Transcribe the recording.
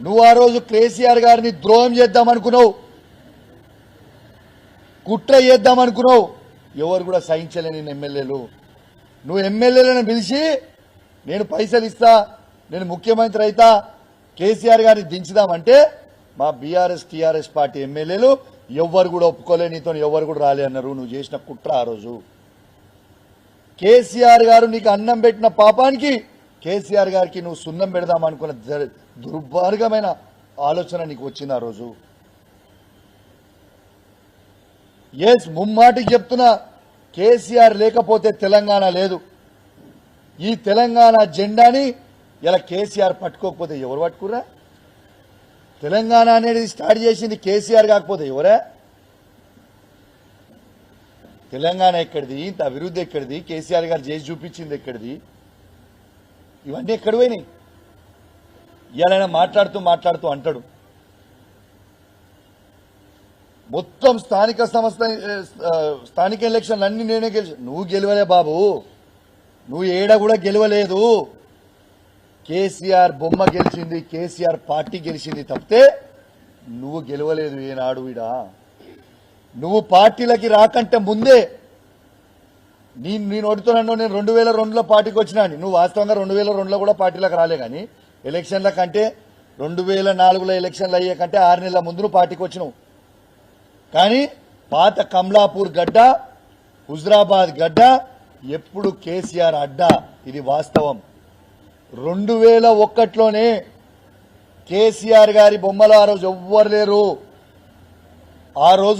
నువ్వు ఆ రోజు కేసీఆర్ గారిని ద్రోహం చేద్దామనుకున్నావు. కుట్ర చేద్దామనుకున్నావు. ఎవరు కూడా సహించలే నేను ఎమ్మెల్యేలు. నువ్వు ఎమ్మెల్యేలను పిలిచి నేను పైసలు ఇస్తా నేను ముఖ్యమంత్రి అయితా కేసీఆర్ గారిని దించుదామంటే మా బీఆర్ఎస్ టీఆర్ఎస్ పార్టీ ఎమ్మెల్యేలు ఎవ్వరు కూడా ఒప్పుకోలే నీతో ఎవరు కూడా రాలే అన్నారు. నువ్వు చేసిన కుట్ర ఆ రోజు. కేసీఆర్ గారు నీకు అన్నం పెట్టిన పాపానికి కేసీఆర్ గారికి నువ్వు సున్నం పెడదాం అనుకున్న జ- ఆలోచన నీకు వచ్చింది ఆ రోజు. ఎస్ ముమ్మాటికి చెప్తున్నా కేసీఆర్ లేకపోతే తెలంగాణ లేదు. ఈ తెలంగాణ జెండాని ఇలా కేసీఆర్ పట్టుకోకపోతే ఎవరు పట్టుకురా తెలంగాణ అనేది స్టార్ట్ చేసింది కేసీఆర్ కాకపోతే ఎవరా? తెలంగాణ ఎక్కడిది? ఇంత అభివృద్ధి ఎక్కడిది? కేసీఆర్ గారు చేసి చూపించింది ఎక్కడిది? ఇవన్నీ ఎక్కడ పోయినాయి? ఇవాళ మాట్లాడుతూ మాట్లాడుతూ అంటాడు. మొత్తం స్థానిక సంస్థ స్థానిక ఎలక్షన్లు అన్ని నేనే గెలిచి నువ్వు గెలవలే బాబు. నువ్వు ఏడ కూడా గెలవలేదు. కేసీఆర్ బొమ్మ గెలిచింది కేసీఆర్ పార్టీ గెలిచింది తప్పితే నువ్వు గెలవలేదు ఏనాడు ఈడ. నువ్వు పార్టీలకి రాకంటే ముందే నేను నేను అడుగుతున్నాను నేను రెండు వేల రెండులో పార్టీకి వచ్చినా నువ్వు వాస్తవంగా రెండు వేల రెండులో కూడా పార్టీలకు రాలే కానీ ఎలక్షన్ల కంటే రెండు వేల నాలుగులో ఎలక్షన్లు అయ్యే కంటే ఆరు నెలల ముందు నువ్వు పార్టీకి వచ్చినావు. కానీ పాత కమలాపూర్ గడ్డ హుజరాబాద్ గడ్డ ఎప్పుడు కేసీఆర్ అడ్డా? ఇది వాస్తవం. రెండు వేల ఒక్కట్లోనే కేసీఆర్ గారి బొమ్మలు ఆ రోజు ఎవ్వరు లేరు. ఆ రోజు